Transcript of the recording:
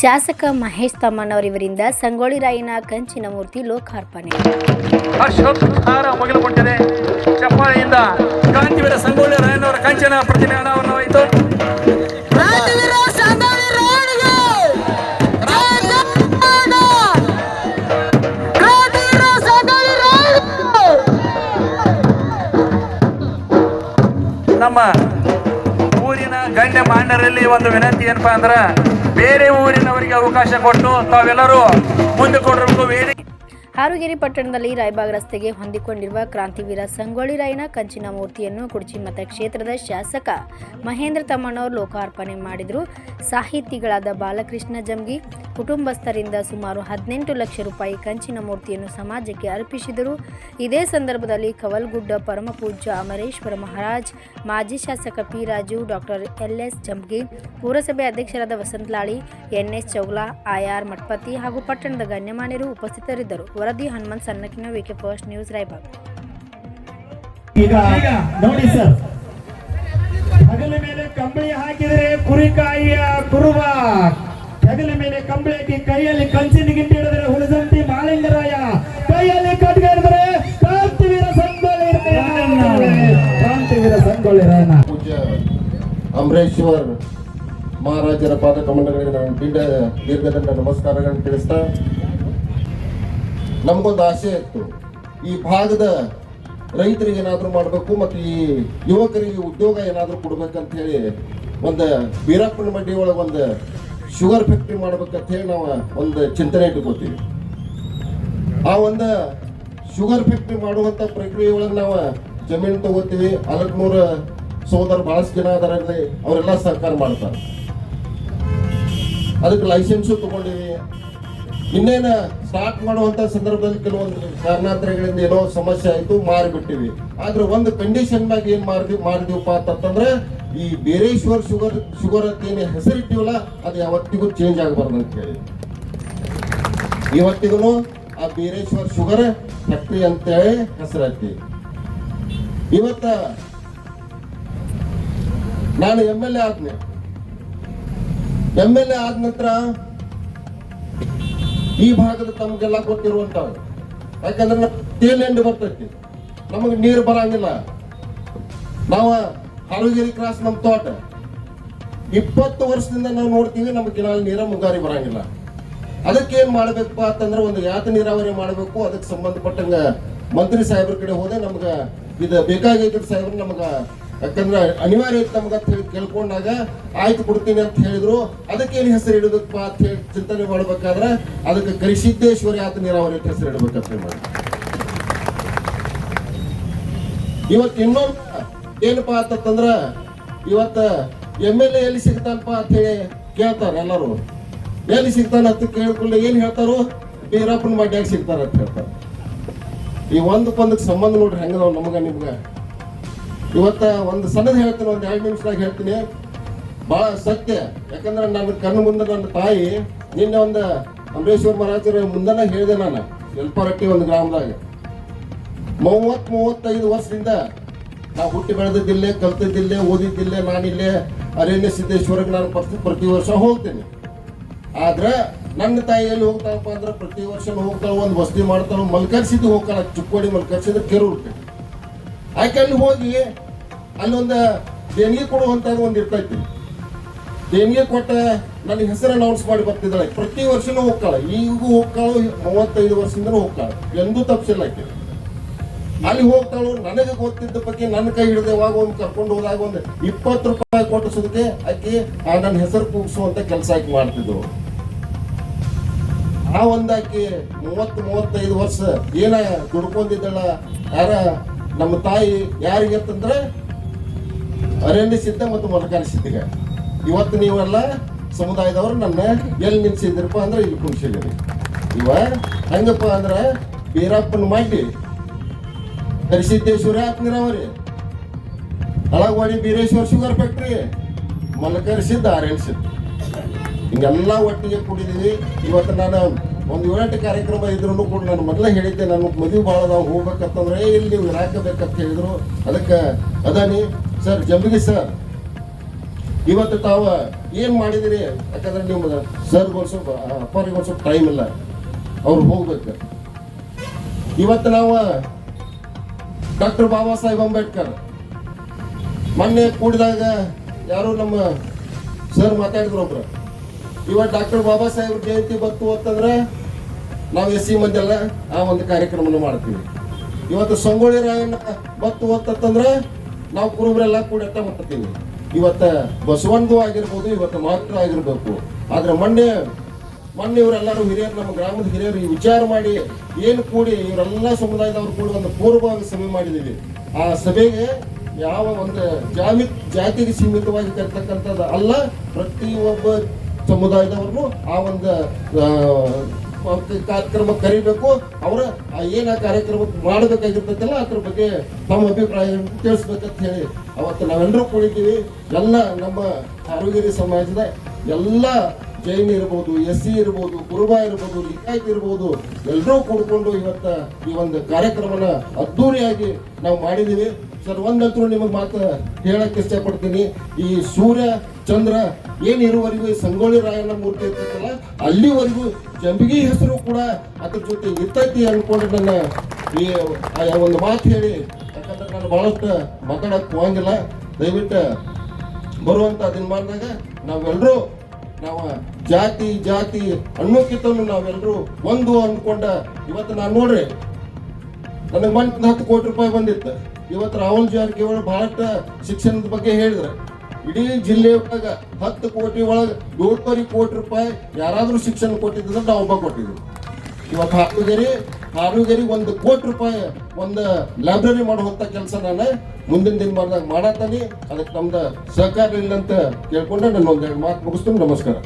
ಶಾಸಕ ಮಹೇಶ್ ತಮ್ಮಣ್ಣವರಿವರಿಂದ ಸಂಗೊಳ್ಳಿ ರಾಯನ ಕಂಚಿನ ಮೂರ್ತಿ ಲೋಕಾರ್ಪಣೆ. ಚಪ್ಪಾಳೆಯಿಂದ ಕ್ರಾಂತಿವೀರ ಸಂಗೊಳ್ಳಿ ರಾಯನವರ ಕಂಚಿನ ಪ್ರತಿಮೆ ಅನಾವರಣವಾಯಿತು! ನಮ್ಮ ಊರಿನ ಗಣ್ಯ ಮಾನ್ಯರಲ್ಲಿ ಒಂದು ವಿನಂತಿ ಏನಪ್ಪಾ ಅಂದ್ರ ಬೇರೆ ಊರಿನವರಿಗೆ ಅವಕಾಶ ಕೊಟ್ಟು ತಾವೆಲ್ಲರೂ ಮುಂದೆ ಕೊಡಬೇಕು ವೇದಿಕೆ ಹಾರುಗೇರಿ ಪಟ್ಟಣದಲ್ಲಿ ರಾಯಬಾಗ್ ರಸ್ತೆಗೆ ಹೊಂದಿಕೊಂಡಿರುವ ಕ್ರಾಂತಿವೀರ ಸಂಗೊಳ್ಳಿ ರಾಯನ ಕಂಚಿನ ಮೂರ್ತಿಯನ್ನು ಕುಡ್ಚಿ ಮತಕ್ಷೇತ್ರದ ಶಾಸಕ ಮಹೇಂದ್ರ ತಮ್ಮಣ್ಣವರು ಲೋಕಾರ್ಪಣೆ ಮಾಡಿದರು. ಸಾಹಿತಿಗಳಾದ ಬಾಲಕೃಷ್ಣ ಜಂಗಿ ಕುಟುಂಬಸ್ಥರಿಂದ ಸುಮಾರು ಹದಿನೆಂಟು ಲಕ್ಷ ರೂಪಾಯಿ ಕಂಚಿನ ಮೂರ್ತಿಯನ್ನು ಸಮಾಜಕ್ಕೆ ಅರ್ಪಿಸಿದರು. ಇದೇ ಸಂದರ್ಭದಲ್ಲಿ ಕವಲ್ಗುಡ್ಡ ಪರಮಪೂಜ್ಯ ಅಮರೇಶ್ವರ ಮಹಾರಾಜ್, ಮಾಜಿ ಶಾಸಕ P Raju doctor L S Jambagi, ಪುರಸಭೆ ಅಧ್ಯಕ್ಷರಾದ ವಸಂತಲಾಳಿ, ಎನ್ ಎಸ್ ಚೌಗ್ಲಾ ಆಯಾರ್ ಮಠಪತಿ ಹಾಗೂ ಪಟ್ಟಣದ ಗಣ್ಯಮಾನ್ಯರು ಉಪಸ್ಥಿತರಿದ್ದರು. ವರದಿ Hanumanth ಸಣ್ಣಕಿನ V K first news Raibag ಕಂಬಳಿ ಹಾಕಿದರೆ ಕುರಿಕಾಯಿಯ ಕುರುಬ. ಹೆಗಲ ಮೇಲೆ ಕಂಬಳಿ ಹಾಕಿ ಕೈಯಲ್ಲಿ ಕಂಚಿನ ಗಿಂಡಿ ಹಿಡಿದರೆ ಹುಲಸಂತಿ ಮಾಲಿಂಗರಾಯ. ಕೈಯಲ್ಲಿ ಕಟ್ಗೆ ಹಿಡಿದರೆ ಕಾಂತಿವೀರ ಸಂಗೊಳ್ಳಿ ಕಾಂತಿವೀರ ಸಂಗೊಳ್ಳಿ ರಾಯಣ್ಣ ಪೂಜ್ಯ ಅಮರೇಶ್ವರ್ ಮಹಾರಾಜರ ಪಾದ ಕಮಂಡಗಳಿಗೆ ನಾನು ಬೀಡ ದೀರ್ಘದಂಡ ನಮಸ್ಕಾರಗಳನ್ನು ತಿಳಿಸ್ತಾ ನಮಗೊಂದು ಆಸೆ ಇತ್ತು. ಈ ಭಾಗದ ರೈತರಿಗೆ ಏನಾದರೂ ಮಾಡಬೇಕು ಮತ್ತು ಈ ಯುವಕರಿಗೆ ಉದ್ಯೋಗ ಏನಾದರೂ ಕೊಡಬೇಕಂತ ಹೇಳಿ ಒಂದು ವೀರಪ್ಪನ ಮಡ್ಡಿ ಒಳಗೆ ಒಂದು ಶುಗರ್ ಫ್ಯಾಕ್ಟ್ರಿ ಮಾಡ್ಬೇಕಂತ ಹೇಳಿ ನಾವು ಒಂದು ಚಿಂತನೆ ಇಟ್ಕೋತೀವಿ. ಆ ಒಂದು ಶುಗರ್ ಫ್ಯಾಕ್ಟ್ರಿ ಮಾಡುವಂತ ಪ್ರಕ್ರಿಯೆ ಒಳಗೆ ನಾವು ಜಮೀನು ತಗೋತೀವಿ. ಅಲಕ್ನೂರ ಸೋದರ ಬಹಳಷ್ಟು ಜನ ಅದರಲ್ಲಿ ಅವರೆಲ್ಲ ಸಹಕಾರ ಮಾಡ್ತಾರೆ. ಅದಕ್ಕೆ ಲೈಸೆನ್ಸು ತಗೊಂಡಿವಿ. ಇನ್ನೇನು ಸ್ಟಾರ್ಟ್ ಮಾಡುವಂತ ಸಂದರ್ಭದಲ್ಲಿ ಕೆಲವೊಂದು ಕಾರಣಾಂತರಗಳಿಂದ ಏನೋ ಸಮಸ್ಯೆ ಆಯ್ತು, ಮಾರಿಬಿಟ್ಟಿವಿ. ಆದ್ರೆ ಒಂದು ಕಂಡೀಷನ್ ಏನು ಏನ್ ಮಾಡಿದ್ವಿ ಮಾಡಿದೀವಪ್ಪ ಅಂತಂದ್ರೆ ಈ ಬೇರೇಶ್ವರ್ ಶುಗರ್ ಶುಗರ್ ಅಂತ ಏನು ಹೆಸರಿಟ್ಟಿವಲ್ಲ, ಅದು ಯಾವತ್ತಿಗೂ ಚೇಂಜ್ ಆಗಬಾರ್ದು ಅಂತ ಹೇಳಿ. ಇವತ್ತಿಗೂ ಆ ಬೀರೇಶ್ವರ್ ಶುಗರ್ ಫ್ಯಾಕ್ಟ್ರಿ ಅಂತೇಳಿ ಹೆಸರೈತಿ. ಇವತ್ತ ನಾನು ಎಂ ಎಲ್ ಎ ಆದ್ನೆ. ಎಂ ಎಲ್ ಎ ಆದ ನಂತರ ಈ ಭಾಗದ ತಮಗೆಲ್ಲ ಗೊತ್ತಿರುವಂತ ಯಾಕಂದ್ರೆ ತೇಲ್ ಬರ್ತೈತಿ. ನಮಗೆ ನೀರು ಬರಂಗಿಲ್ಲ. ನಾವು ಹಾರುಗಿರಿ ಕ್ರಾಸ್ ನಮ್ಮ ತೋಟ. ಇಪ್ಪತ್ತು ವರ್ಷದಿಂದ ನಾವು ನೋಡ್ತೀವಿ, ನಮ್ಗೆ ಕಿನಾಲ್ ನೀರ ಮುಂಗಾರಿ ಬರಂಗಿಲ್ಲ. ಅದಕ್ಕೆ ಏನ್ ಮಾಡ್ಬೇಕಪ್ಪ ಅಂತಂದ್ರೆ ಒಂದು ಯಾತ ನೀರಾವರಿ ಮಾಡಬೇಕು. ಅದಕ್ಕೆ ಸಂಬಂಧಪಟ್ಟಂಗ ಮಂತ್ರಿ ಸಾಹೇಬ್ರ ಕಡೆ ಹೋದೆ, ನಮ್ಗ ಇದು ಬೇಕಾಗೈತಿ ಸಾಹೇಬ್ರು ನಮ್ಗ, ಯಾಕಂದ್ರೆ ಅನಿವಾರ್ಯ ಐತಿ ನಮ್ಗೆ ಅಂತ ಹೇಳಿ ಕೇಳ್ಕೊಂಡಾಗ, ಆಯ್ತು ಕೊಡ್ತೀನಿ ಅಂತ ಹೇಳಿದ್ರು. ಅದಕ್ಕೆ ಏನು ಹೆಸರು ಇಡಬೇಕಪ್ಪ ಅಂತ ಹೇಳಿ ಚಿಂತನೆ ಮಾಡ್ಬೇಕಾದ್ರೆ, ಅದಕ್ಕೆ ಕರಿಸಿದ್ದೇಶ್ವರಿ ಯಾತ ನೀರಾವರಿ ಅಂತ ಹೆಸರು ಇಡಬೇಕಂತ ಇವತ್ತು ಇನ್ನೊಂದು ಏನಪ್ಪಾ ಅಂತಂದ್ರ ಇವತ್ತ ಎಂ ಎಲ್ ಎ ಎಲ್ಲಿ ಸಿಗ್ತಾನಪ್ಪ ಅಂತ ಹೇಳಿ ಕೇಳ್ತಾರ ಎಲ್ಲರೂ. ಎಲ್ಲಿ ಸಿಗ್ತಾನ ಅಂತ ಕೇಳ್ಕೊಳ್ಳಿ ಏನ್ ಹೇಳ್ತಾರೋ? ಬೀರಪ್ಪನ ಮಡ್ಯಾಗ ಸಿಗ್ತಾರ ಅಂತ ಹೇಳ್ತಾರ. ಈ ಒಂದಕ್ಕೊಂದಕ್ಕೆ ಸಂಬಂಧ ನೋಡ್ರಿ ಹೆಂಗದವ್ ನಮಗ, ನಿಮ್ಗ. ಇವತ್ತ ಒಂದು ಸಣ್ಣದ ಹೇಳ್ತೀನಿ, ಒಂದ್ ಎರಡು ನಿಮಿಷದಾಗ ಹೇಳ್ತೀನಿ. ಬಹಳ ಸತ್ಯ. ಯಾಕಂದ್ರೆ ನನ್ನ ಕಣ್ಣು ಮುಂದೆ ನನ್ನ ತಾಯಿ, ನಿನ್ನೆ ಒಂದು ಅಮರೇಶ್ವರ ಮಹಾರಾಜರ ಮುಂದನ ಹೇಳಿದೆ ನಾನು, ಎಲ್ಪರಟ್ಟಿ ಒಂದು ಗ್ರಾಮದಾಗ. ಮೂವತ್ ಮೂವತ್ತೈದು ವರ್ಷದಿಂದ ನಾವು ಹುಟ್ಟಿ ಬೆಳೆದಿದ್ದಿಲ್ಲೇ, ಕಲ್ತಿದ್ದಿಲ್ಲೇ, ಓದಿದ್ದಿಲ್ಲೇ, ನಾನಿಲ್ಲೇ, ಅರಣ್ಯ ಸಿದ್ದೇಶ್ವರಕ್ಕೆ ನಾನು ಪ್ರತಿ ಪ್ರತಿ ವರ್ಷ ಹೋಗ್ತೇನೆ. ಆದ್ರೆ ನನ್ನ ತಾಯಿ ಎಲ್ಲಿ ಹೋಗ್ತಾಳಪ್ಪ ಅಂದ್ರೆ ಪ್ರತಿ ವರ್ಷ ಹೋಗ್ತಾಳ, ಒಂದು ವಸತಿ ಮಾಡ್ತಾಳ, ಮಲ್ಕರ್ಸಿದ್ದು ಹೋಗ್ತಾಳ, ಚುಕ್ಕೋಡಿ ಮಲ್ಕರ್ಸಿದ್ರೆ ಕೆರೂರ್ಗೆ ಆಕೆ ಅಲ್ಲಿ ಹೋಗಿ ಅಲ್ಲೊಂದು ದೇಣಿಗೆ ಕೊಡುವಂಥದ್ದು ಒಂದು ಇರ್ತೈತಿ. ದೇಣಿಗೆ ಕೊಟ್ಟ ನನ್ನ ಹೆಸರು ಅನೌನ್ಸ್ ಮಾಡಿ ಬರ್ತಿದ್ದಾಳೆ. ಪ್ರತಿ ವರ್ಷನೂ ಹೋಗ್ತಾಳೆ. ಈಗೂ ಹೋಗ್ತಾಳು, ಮೂವತ್ತೈದು ವರ್ಷದಿಂದ ಹೋಗ್ತಾಳೆ. ಎಂದೂ ತಪ್ಪಿಸಿಲ್ಲ ಆಕೆ. ಅಲ್ಲಿ ಹೋಗ್ತಾಳು, ನನಗೆ ಗೊತ್ತಿದ್ದ ಬಗ್ಗೆ ನನ್ನ ಕೈ ಹಿಡಿದೆ ಯಾವಾಗ ಒಂದು ಕರ್ಕೊಂಡು ಹೋದಾಗ ಒಂದು ಇಪ್ಪತ್ತು ರೂಪಾಯಿ ಕೊಟ್ಟು ಸುದ್ದಿ ಆಕಿ ಆ ನನ್ನ ಹೆಸರು ಕೂಗಿಸುವಂತ ಕೆಲಸ ಆಕಿ ಮಾಡ್ತಿದ್ರು ಆ ಒಂದು ಆಕೆ ಮೂವತ್ತು, ಮೂವತ್ತೈದು ವರ್ಷ ಏನ ದುಡ್ಕೊಂಡಿದ್ದಳ ಯಾರ? ನಮ್ಮ ತಾಯಿ ಯಾರಿಗೆ ಅಂತಂದ್ರೆ, ಅರಣ್ಯ ಸಿದ್ಧ ಮತ್ತು ಮೊಲಕಾರಿ ಸಿದ್ಧಿಗ. ಇವತ್ತು ನೀವೆಲ್ಲ ಸಮುದಾಯದವರು ನನ್ನ ಎಲ್ಲಿ ನಿಲ್ಸಿದ್ರಪ್ಪ ಅಂದ್ರೆ ಇಲ್ಲಿ ಕುಣಿಸಿದ್ದೀರಿ ಇವ ಹೆಂಗಪ್ಪ ಅಂದ್ರೆ ಬೀರಪ್ಪನ ಮಾಡಿ ಹರಿಸಿದ್ದೇಶ್ವರ ಆತ್ ನೀರಾವರಿ ಅಳಗವಾಡಿ ಬೀರೇಶ್ವರ ಶುಗರ್ ಫ್ಯಾಕ್ಟ್ರಿ ಮಲಕರಿಸಿದ್ದ ಸಿದ್ದ. ಹಿಂಗೆಲ್ಲ ಒಟ್ಟಿಗೆ ಕೂಡಿದೀವಿ ಇವತ್ತು ನಾನು ಒಂದು ಏಳೆಂಟು ಕಾರ್ಯಕ್ರಮ ಇದ್ರೂ ಕೂಡ ನಾನು ಮೊದಲೇ ಹೇಳಿದ್ದೆ, ನಾನು ಮದುವೆ ಭಾಳ ನಾವು ಹೋಗ್ಬೇಕಂತಂದ್ರೆ ಇಲ್ಲಿ ನೀವು ಇರಾಕಬೇಕಂತ ಹೇಳಿದ್ರು. ಅದಕ್ಕೆ ಅದಾನಿ, ಸರ್ ಜಂಬಿಗೆ ಸರ್, ಇವತ್ತು ತಾವು ಏನು ಮಾಡಿದಿರಿ? ಯಾಕಂದ್ರೆ ನೀವು ಸರ್ ಸ್ವಲ್ಪ ಅಪ್ಪರಿಗೆ ಸ್ವಲ್ಪ ಟೈಮ್ ಇಲ್ಲ. ಅವ್ರು ಹೋಗ್ಬೇಕು. ಇವತ್ತು ನಾವು ಡಾಕ್ಟರ್ ಬಾಬಾ ಸಾಹೇಬ್ ಅಂಬೇಡ್ಕರ್. ಮೊನ್ನೆ ಕೂಡಿದಾಗ ಯಾರು ನಮ್ಮ ಸರ್ ಮಾತಾಡಿದ್ರು ಒಬ್ರು. ಇವತ್ತು ಡಾಕ್ಟರ್ ಬಾಬಾ ಸಾಹೇಬ್ ಜಯಂತಿ ಬತ್ತು ಅಂತಂದ್ರೆ ನಾವು ಎಸ್ ಸಿ ಮಂದಿ ಆ ಒಂದು ಕಾರ್ಯಕ್ರಮವನ್ನು ಮಾಡ್ತೀವಿ. ಇವತ್ತು ಸಂಗೊಳ್ಳಿ ರಾಯಣ್ಣ ಬತ್ತು ಅಂತಂದ್ರೆ ನಾವು ಕುರುಬರೆಲ್ಲ ಕೂಡ ಮಾಡ್ತೀವಿ ಇವತ್ತ ಬಸವಂದು ಆಗಿರ್ಬೋದು, ಇವತ್ತು ಮಾತ್ರ ಆಗಿರ್ಬೇಕು. ಆದ್ರೆ ಮೊನ್ನೆ ಮೊನ್ನೆ ಇವರೆಲ್ಲರೂ ಹಿರಿಯರು ನಮ್ಮ ಗ್ರಾಮದ ಹಿರಿಯರು ಈ ವಿಚಾರ ಮಾಡಿ ಏನು ಕೂಡಿ ಇವರೆಲ್ಲ ಸಮುದಾಯದವರು ಕೂಡಿ ಒಂದು ಪೂರ್ವಭಾವಿ ಸಭೆ ಮಾಡಿದ್ದೀವಿ. ಆ ಸಭೆಗೆ ಯಾವ ಒಂದು ಜಾಮಿ ಜಾತಿಗೆ ಸೀಮಿತವಾಗಿ ಕರ್ತಕ್ಕಂಥದ್ದು ಅಲ್ಲ ಪ್ರತಿಯೊಬ್ಬ ಸಮುದಾಯದವ್ರನ್ನು ಆ ಒಂದು ಆ, ಕಾರ್ಯಕ್ರಮ ಕರಿಬೇಕು ಅವರ ಏನ ಕಾರ್ಯಕ್ರಮ ಮಾಡಬೇಕಾಗಿರ್ತೈತಲ್ಲ ಅದ್ರ ಬಗ್ಗೆ ತಮ್ಮ ಅಭಿಪ್ರಾಯ ತಿಳಿಸ್ಬೇಕಂತ ಹೇಳಿ ಅವತ್ತು ನಾವೆಲ್ಲರೂ ಕೂಡಿದ್ದೀವಿ. ಎಲ್ಲ ನಮ್ಮ ಆರೋಗ್ಯ ಸಮಾಜದ ಎಲ್ಲ ಜೈನ್ ಇರ್ಬೋದು, ಎಸ್ ಸಿ ಇರ್ಬೋದು ಕುರುಬ ಇರ್ಬೋದು, ಲಿಂಗಾಯತ್ ಇರ್ಬೋದು ಎಲ್ಲರೂ ಕೂಡ್ಕೊಂಡು ಇವತ್ತ ಈ ಒಂದು ಕಾರ್ಯಕ್ರಮನ ಅದ್ದೂರಿಯಾಗಿ ನಾವು ಮಾಡಿದೀವಿ ಸರ್, ಒಂದಂತೂ ನಿಮಗೆ ಮಾತು ಹೇಳಕ್ ಇಷ್ಟಪಡ್ತೀನಿ. ಈ ಸೂರ್ಯ, ಚಂದ್ರ ಏನು ಇರುವವರೆಗೂ ಈ ಸಂಗೊಳ್ಳಿ ರಾಯಣ್ಣ ಮೂರ್ತಿ ಇರ್ತೈತಲ್ಲ, ಅಲ್ಲಿವರೆಗೂ ಜಂಬಿಗಿ ಹೆಸರು ಕೂಡ ಅದ್ರ ಜೊತೆ ಇರ್ತೈತಿ ಅನ್ಕೊಂಡು ನನ್ನ ಈ ಒಂದು ಮಾತು ಹೇಳಿ, ಯಾಕಂದ್ರೆ ನಾನು ಬಹಳಷ್ಟು ಮಾತಾಡಕ್ ಹೋಗಂಗಿಲ್ಲ. ದಯವಿಟ್ಟು ಬರುವಂತ ದಿನಮಾನದಾಗ ನಾವೆಲ್ಲರೂ ನಾವು ಜಾತಿ ಜಾತಿ ಅನ್ನೋಕ್ಕಿಂತನೂ ನಾವೆಲ್ಲರೂ ಒಂದು ಅಂದ್ಕೊಂಡ ಇವತ್ತು ನಾನು ನೋಡ್ರಿ, ನನಗೆ ಮಂತ್ ಹತ್ತು ಕೋಟಿ ರೂಪಾಯಿ ಬಂದಿತ್ತು. ಇವತ್ತು ರಾಹುಲ್ ಜಾರಕಿಹೊಳಿ ಬಹಳಷ್ಟು ಶಿಕ್ಷಣದ ಬಗ್ಗೆ ಹೇಳಿದ್ರೆ. ಇಡೀ ಜಿಲ್ಲೆ ಒಳಗ ಹತ್ತು ಕೋಟಿ ಒಳಗೆ ಏಳುವರೆ ಕೋಟಿ ರೂಪಾಯಿ ಯಾರಾದರೂ ಶಿಕ್ಷಣ ಕೊಟ್ಟಿದ್ರೆ ನಾವು ಒಬ್ಬ ಕೊಟ್ಟಿದ್ವಿ. ಇವತ್ತು ಹಾರುಗೇರಿ ಹಾರುಗೇರಿ ಒಂದು ಕೋಟಿ ರೂಪಾಯಿ ಒಂದು ಲೈಬ್ರರಿ ಮಾಡುವಂಥ ಕೆಲಸ ನಾನು ಮುಂದಿನ ದಿನ ಮಾಡ್ದಾಗ ಮಾಡತ್ತಾನೆ. ಅದಕ್ಕೆ ನಮ್ದು ಸಹಕಾರ ಇಲ್ಲ ಅಂತ ಕೇಳ್ಕೊಂಡು ನಾನು ಒಂದೆರಡು ಮಾತು ಮುಗಿಸ್ತೀನಿ. ನಮಸ್ಕಾರ.